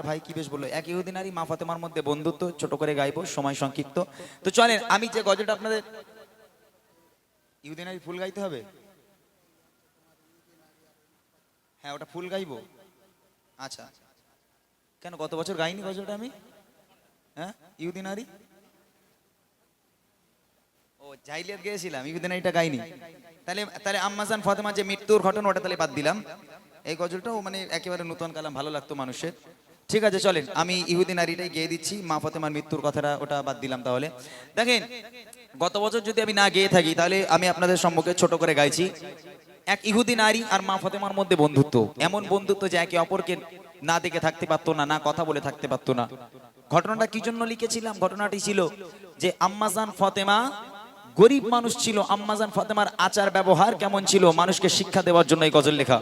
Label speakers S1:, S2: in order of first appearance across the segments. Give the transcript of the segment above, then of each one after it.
S1: একটা ভাই কি বেশ বলল, এক ইহুদিন আরই মা ফাতেমার মধ্যে বন্ধুত্ব, ছোট করে গাইবো, সময় সংক্ষিপ্ত। তো চলেন, আমি যে গজলটা আপনাদের ইহুদিন আরই ফুল গাইতে হবে? হ্যাঁ ওটা ফুল গাইবো। আচ্ছা। কেন, গত বছর গাইনি গজলটা আমি? হ্যাঁ ইহুদিন আরই ও জাইলিয়াত গিয়েছিলাম ইহুদিন আরিটা গাইনি। তাহলে তাহলে আম্মাজান ফাতেমা যে মৃত্যুর ঘটনা, ওটা তাহলে বাদ দিলাম। এই গজলটাও মানে একেবারে নতুন কালাম, ভালো লাগতো মানুষের। ঠিক আছে, চলেন। আমি ইহুদি নারীটাই গেয়ে দিচ্ছি। মা ফাতেমার মৃত্যুর কথাটা ওটা বাদ দিলাম তাহলে। দেখেন, গত বছর যদি আমি না গেয়ে থাকি, তাহলে আমি আপনাদের সম্মুখে ছোট করে গাইছি। এক ইহুদি নারী আর মা ফাতেমার মধ্যে বন্ধুত্ব। এমন বন্ধুত্ব যে একে অপরকে না দেখে থাকতে পারতো না না কথা বলে থাকতে পারতো না। ঘটনাটা কি জন্য লিখেছিলাম? ঘটনাটি ছিল যে আম্মাজান ফাতেমা গরিব মানুষ ছিল আম্মাজান ফাতেমার আচার ব্যবহার কেমন ছিল, মানুষকে শিক্ষা দেওয়ার জন্য এই গজল লেখা।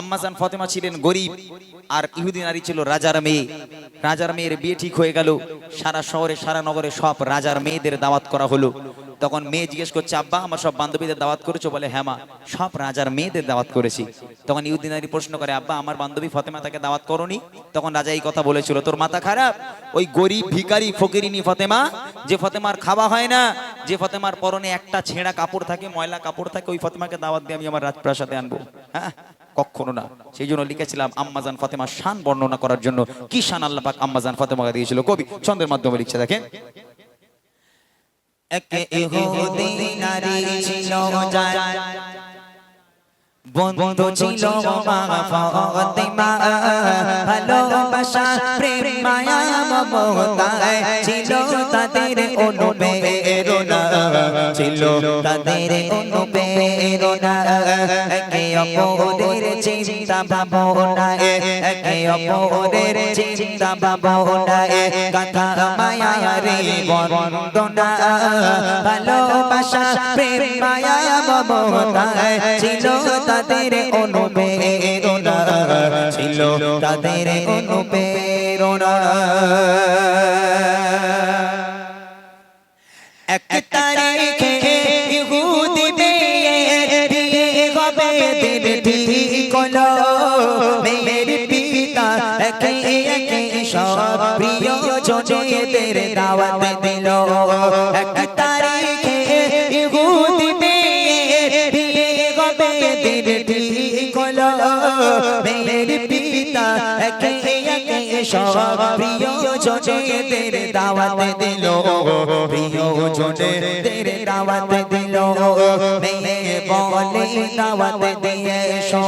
S1: আম্মাজান ফাতেমা ছিলেন গরিব, আর ইহুদি নারী ছিল রাজার মেয়ে। রাজার মেয়ের বিয়ে ঠিক হয়ে গেল, সারা শহরে, সারা নগরে সব রাজার মেয়েদের দাওয়াত করা হলো। তখন মেয়ে জিজ্ঞেস করছে, আব্বা, আমার সব বান্ধবীদের দাওয়াত করেছ? বলে হ্যাঁ সব রাজার মেয়েদের দাওয়াত করেছি। তখন ইহুদি নারী প্রশ্ন করে, আব্বা, আমার বান্ধবী ফতেমা তাকে দাওয়াত করনি? তখন রাজা এই কথা বলেছিল, তোর মাথা খারাপ? ওই গরিব ভিখারি ফকিরিনী ফতেমা, যে ফতেমার খাওয়া হয় না, যে ফতেমার পরনে একটা ছেঁড়া কাপড় থাকে, ময়লা কাপড় থাকে, ওই ফতেমাকে দাওয়াত দিয়ে আমি আমার রাজপ্রাসাদে আনব। হ্যাঁ কখনো না। সেই জন্য লিখেছিলাম, আম্মাজান ফাতেমার শান বর্ণনা করার জন্য কি শান আল্লাহ পাক আম্মাজান ফাতেমাকে দিয়েছিল? কবি, ছন্দের মাধ্যমে লিখছে, দেখেন।
S2: এক ইহুদি নারী ছিল যার বন্ধু ছিল মা ফাতেমা ভালোবাসা প্রেম মায়া মমতায় ছিল তাদের অনুপ্রেরণা ছিল। তাদের অনুপ্রেরণা একে অপরের চিন্তা ভাবনায় একে অপরের চিন্তা ভাবনায় কথা মায়া রে বন্দনা, ভালোবাসা, প্রেম, মায়া মমতায় ছিল তাদের অনুপ্রেরণা, ছিল তাদের অনুপ্রেরণা। মেয়ের পিতা একে একে সব প্রিয় জনেদের দাওয়াত দিল এক তারিখে ইহুদি মেয়ে বিয়ে হবে দিন ঠিক হলো মেরে পিতা একে একে সব প্রিয় জনেদের দাওয়াত দিল। প্রিয় জনেদের দাওয়াত দিল। মেয়ে বলে দাওয়াত দিয়ে এসো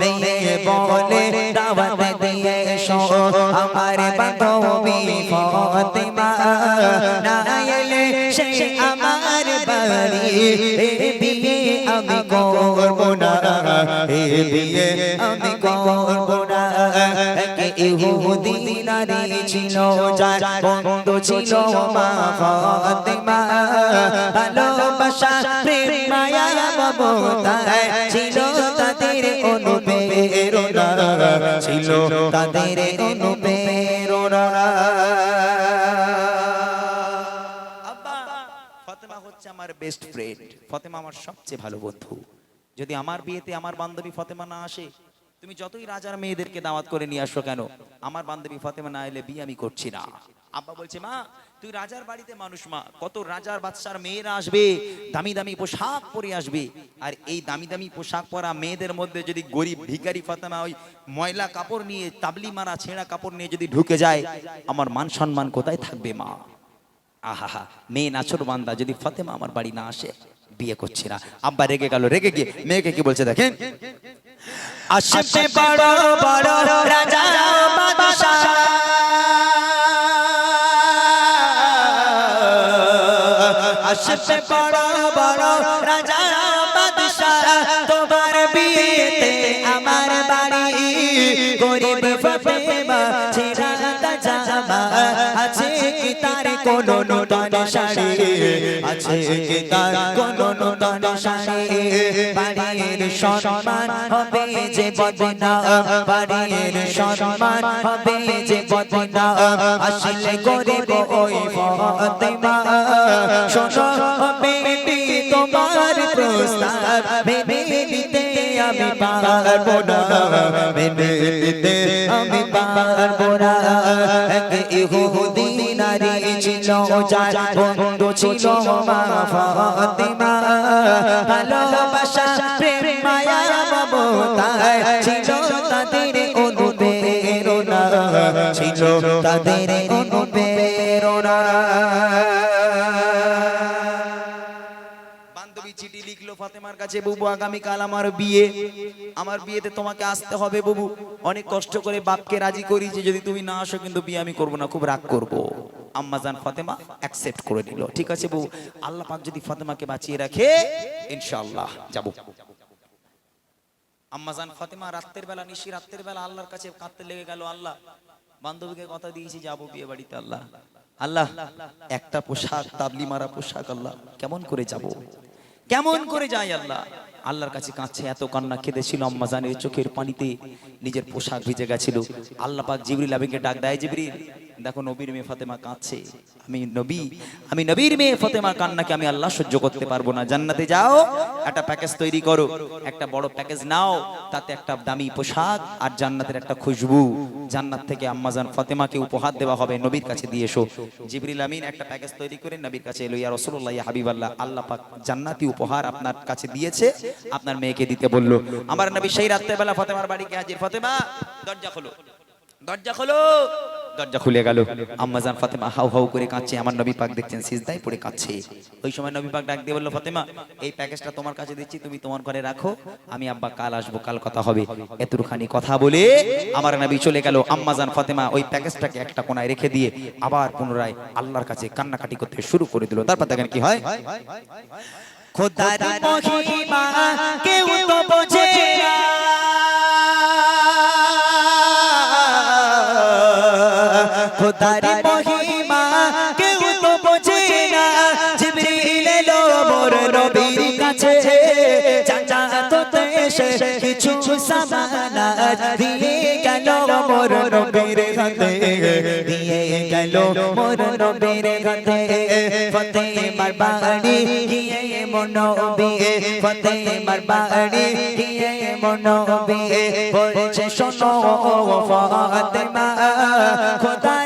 S2: মেয়ে বলে দাওয়াত দিয়ে এসো আমার বান্ধবী ফতেমা না এলে সে আমার বাড়ি। এ বিয়ে আমি করব না। এ বিয়ে আমি করব না। ইহুদি নারী ছিল, যার ছিল মা ভালোবাসা, প্রেম, মায়া ছিল তাদের ছিল তাদের
S1: আমার বেস্ট ফ্রেন্ড ফতেমা আমার সবচেয়ে ভালো বন্ধু। যদি আমার বিয়েতে আমার বান্ধবী ফতেমা না আসে তুমি যতই রাজার মেয়েদেরকে দাওয়াত করে নিয়ে আসো কেন, আমার বান্ধবী ফাতেমা না এলে বিয়ে আমি করছি না। আব্বা বলছে, মা, তুই রাজার বাড়িতে মানুষ, মা। কত রাজার বাচ্চার মেয়েরা আসবে, দামি দামি পোশাক পরে আসবে। আর এই দামি দামি পোশাক পরা মেয়েদের মধ্যে যদি গরিব ভিখারি ফাতেমা ওই ময়লা কাপড় নিয়ে, তাবলি মারা ছেঁড়া কাপড় নিয়ে যদি ঢুকে যায়, আমার মান সম্মান কোথায় থাকবে, মা? আহা মেয়ে নাচর বান্দা, যদি ফাতেমা আমার বাড়ি না আসে, বিয়ে করছে না। আব্বা রেগে গেল, রেগে গিয়ে মেয়েকে কি বলছে দেখেন?
S2: আসবে বড় বড় রাজা আসবে বড় বড় রাজা কোন নতুন শাড়ি আছে কি তার কোন নতুন শাড়ি বাড়ির সম্মান হবে যে বদনা বাড়ির সম্মান হবে যে বদনা আসলে গরিব ওই ফতেমা শোনো বেবি তোমার প্রস্তাব মেনে নিতে আমি পারব না মেনে নিতে পারব না। ইহুদি নারী ছিল যার বন্ধু ছিল মা ফাতেমা। ভালোবাসা, প্রেম, মায়া মমতা ছিল তাদের অনুপ্রেরণা ছিল তাদের
S1: ফাতেমার কাছে, বুবু আগামী কাল আমার বিয়ে। আমার বিয়েতে তোমাকে আসতে হবে, বুবু। অনেক কষ্ট করে বাপকে রাজি করি যে যদি তুমি না আসো, কিন্তু বিয়ে আমি করব না, খুব রাগ করব। আম্মাজান ফাতেমা অ্যাকসেপ্ট করে নিল। ঠিক আছে, বুবু? আল্লাহ পাক যদি ফাতেমাকে বাঁচিয়ে রাখে, ইনশাআল্লাহ যাব। আম্মাজান ফাতেমা, রাত্রের বেলা, নিশি রাত্রের বেলা আল্লাহর কাছে কাঁদতে লেগে গেল, আল্লাহ। বান্ধবীকে কথা দিয়েছি, যাব বিয়ে বাড়িতে, আল্লাহ। আল্লাহ, একটা পোশাক, তাবলি মারা পোশাক, আল্লাহ। কেমন করে যাব? কেমন করে যায় আল্লাহ? আল্লাহর কাছে কাঁদছে, এত কান্না ছিল আম্মাজানের চোখের পানিতে নিজের পোশাক ভিজে গেছিল। আল্লাহ পাক জিবরিল আবিকে ডাক দেয়, জিবরিল দেখো নবীর মেয়ে ফাতেমা কাঁদছে। আমি নবী, আমি নবীর মেয়ে ফাতেমার কান্নাকে আমি আল্লাহ সহ্য করতে পারব না। জান্নাতে যাও, একটা প্যাকেজ তৈরি করো, একটা বড় প্যাকেজ নাও, তাতে একটা দামি পোশাক আর জান্নাতের একটা খুশবু। জান্নাত থেকে আম্মাজান ফাতেমাকে উপহার দেওয়া হবে, নবীর কাছে দিয়ে এসো। জিবরিল আমিন একটা প্যাকেজ তৈরি করে নবীর কাছে এলো, ইয়া রাসূলুল্লাহ, ইয়া হাবিবাল্লাহ, আল্লাহ পাক জান্নাতি উপহার আপনার কাছে দিয়েছে। আপনার মেয়েকে দিতে বলল, আমার নবী সেই রাত্রেবেলা ফাতেমার বাড়িতে হাজির। ফাতেমা, দরজা খোলো দরজা খোলো। দরজা খুলে গেল। আম্মাজান ফাতেমা হাউ হাউ করে কাঁদছে, আমার নবী পাক দেখছেন, সিজদায় পড়ে কাঁদছে। ওই সময় নবী পাক ডাক দিয়ে বলল, ফাতেমা, এই প্যাকেজটা তোমার কাছে দিচ্ছি, তুমি তোমার ঘরে রাখো, আমি আব্বা কাল আসব, কাল কথা হবে। এতটুখানি কথা বলে আমার নবী চলে গেল। আম্মাজান ফাতেমা ওই প্যাকেজটাকে একটা কোনায় রেখে দিয়ে আবার পুনরায় আল্লাহর কাছে কান্নাকাটি করতে শুরু করে দিল। তারপর দেখেন কি হয়?
S2: খোদার মহিমা, কেউ তো বোঝে না। খোদার মহিমা, কেউ তো বোঝে না। জিবরিল এলো মোর নবীর কাছে। জান্নাততে এসে কিছু সামানা দিয়ে গেল মোর নবীর হাতে। দিয়ে গেল মোর নবীর হাতে। ফতেমার বাড়ি গিয়ে মনবি ফতেমার বাড়ি গিয়ে মনবি বলছে, শোনো ফাতেমা, খোদার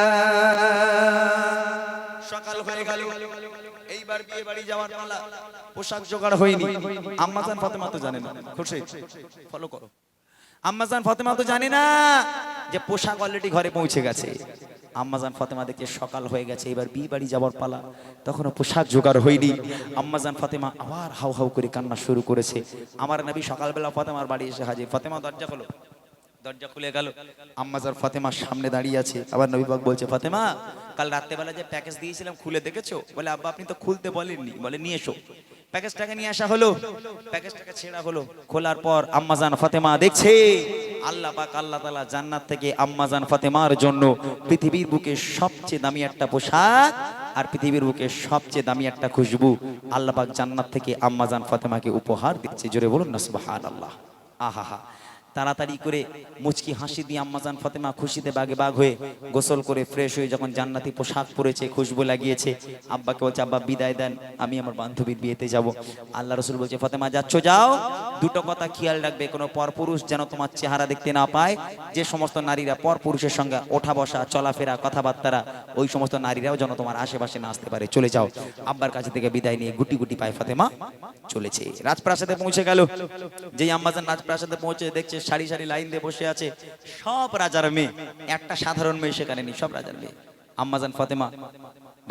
S1: বাড়ি যাওয়ার পোশাক জোগাড় হয়নি। আম্মাজান ফাতেমা তো জানে না, খুশি? ফলো করো। আম্মাজান ফাতেমা তো জানে না যে পোশাক অলরেডি ঘরে পৌঁছে গেছে। আম্মাজান ফাতেমা দেখে সকাল হয়ে গেছে, এবার বিয়ে বাড়ি যাওয়ার পালা। তখনও পোশাক জোগাড় হয়নি। আম্মাজান ফাতেমা আবার হাউ হাউ করে কান্না শুরু করেছে। আমার নবী সকালবেলা ফাতেমার বাড়ি এসে হাজির। ফাতেমা দরজা খোলো। দরজা খুলে গেল। আম্মাজার ফাতেমার সামনে দাঁড়িয়ে আছে, আবার নবী পাক বলছে, ফাতেমা, কাল রাত্রেবেলা যে প্যাকেজ দিয়েছিলাম খুলে দেখেছ? বলে, আব্বা, আপনি তো খুলতে বলেননি। বলে, নিয়ে এসো। প্যাকেজটাকে নিয়ে আসা হলো। প্যাকেজটাকে ছেঁড়া হলো। খোলার পর আম্মাজান ফাতেমা দেখছে। আল্লাহ পাক, আল্লাহ তাআলা জান্নাত থেকে আম্মাজান ফাতেমার জন্য পৃথিবীর বুকে সবচেয়ে দামি একটা পোশাক আর পৃথিবীর বুকে সবচেয়ে দামি একটা খুশবু। আল্লাহ পাক জান্নাত থেকে আম্মাজান ফাতেমাকে উপহার দিচ্ছে। জোরে বলুন না, সুবহানাল্লাহ। আহা তাড়াতাড়ি করে মুচকি হাসি দিয়ে আম্মাজান ফাতেমা খুশিতে বাগে বাগ হয়ে গোসল করে ফ্রেশ হয়ে যখন জান্নাতি পোশাক পরেছে, খুশবু লাগিয়েছে, আব্বাকে বলছে, আব্বা, বিদায় দেন, আমি আমার বান্ধবীর বিয়েতে যাব। আল্লাহ রসুল বলছে, ফাতেমা, যাচ্ছ, যাও। দুটো কথা খেয়াল রাখবে, কোনো পরপুরুষ যেন তোমার চেহারা দেখতে না পায়। যে সমস্ত নারীরা পরপুরুষের সঙ্গে ওঠা বসা, চলাফেরা, কথাবার্তারা, ওই সমস্ত নারীরাও যেন তোমার আশেপাশে না আসতে পারে। চলে যাও। আব্বার কাছে থেকে বিদায় নিয়ে গুটি গুটি পায় ফাতেমা চলেছে। রাজপ্রাসাদে পৌঁছে গেল। যেই আম্মাজান রাজপ্রাসাদে পৌঁছে দেখছে সারি সারি লাইন দিয়ে বসে আছে সব রাজার মেয়ে। একটা সাধারণ মেয়ে সেখানে নেই সব রাজার মেয়ে। আম্মাজান ফাতেমা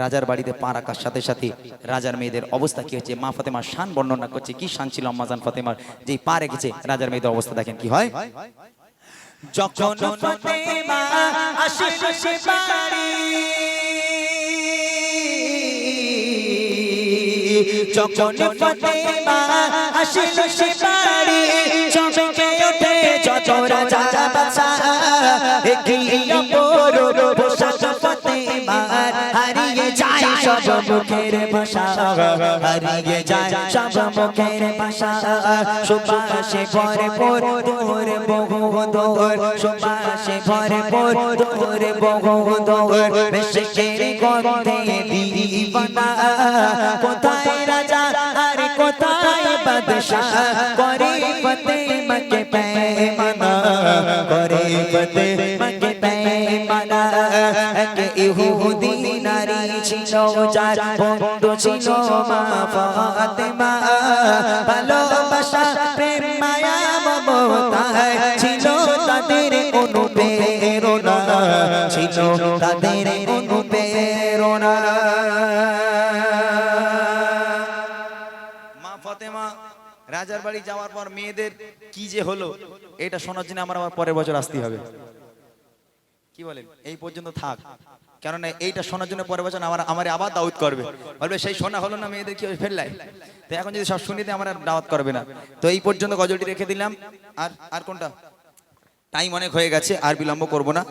S1: রাজার বাড়িতে পা রাখার সাথে সাথে রাজার মেয়েদের অবস্থা কি হচ্ছে? মা ফাতেমার শান বর্ণনা করছে কি শান ছিল আম্মাজান ফাতেমার? যেই পা রেখেছে রাজার মেয়েদের অবস্থা দেখেন কি হয়?
S2: যখন ফতেমা আশেপাশে বাড়ি যখন ফতেমা আশেপাশে বাড়ি চমকে ওঠে যত রাজা বাদশা এগিয়ে পড়ো পোশাক মার হারিয়ে যায় সব মুখের ভাষা। হারিয়ে যায় সব মুখের ভাষা। সুপাশে ভরে পর তোর বহু দোর সুপাশে ভরে পর তোর বহু দোর বেশে গন্ধে দিবানা। কোথায় রাজা? আর কোথায় বাদশাহ, করে ফতে মকে পেমানা করে ফতে মকে পেমানা এক ইহুদি নারী ছিল, যার বন্ধু ছিল মা ফাতেমা ভালোবাসা, প্রেম, মায়া, মমতা ছিল তাদের অনুপ্রেরণা। ছিল তাদের
S1: রাজার বাড়ি যাওয়ার পর মেয়েদের কি যে হলো, এটা শোনার জন্য আমার আবার পরের বছর আসতে হবে। কি বলেন? এই পর্যন্ত থাক। কেননা এইটা শোনার জন্য পরের বছর আমার আমার আবার দাওয়াত করবে। বলবে, সেই শোনা হলো না মেয়েদের কি ফেললাই তো এখন যদি সব শুনিতে আমার আর দাওয়াত করবে না। তো এই পর্যন্ত গজলটি রেখে দিলাম। আর আর কোনটা? টাইম অনেক হয়ে গেছে, আর বিলম্ব করব না।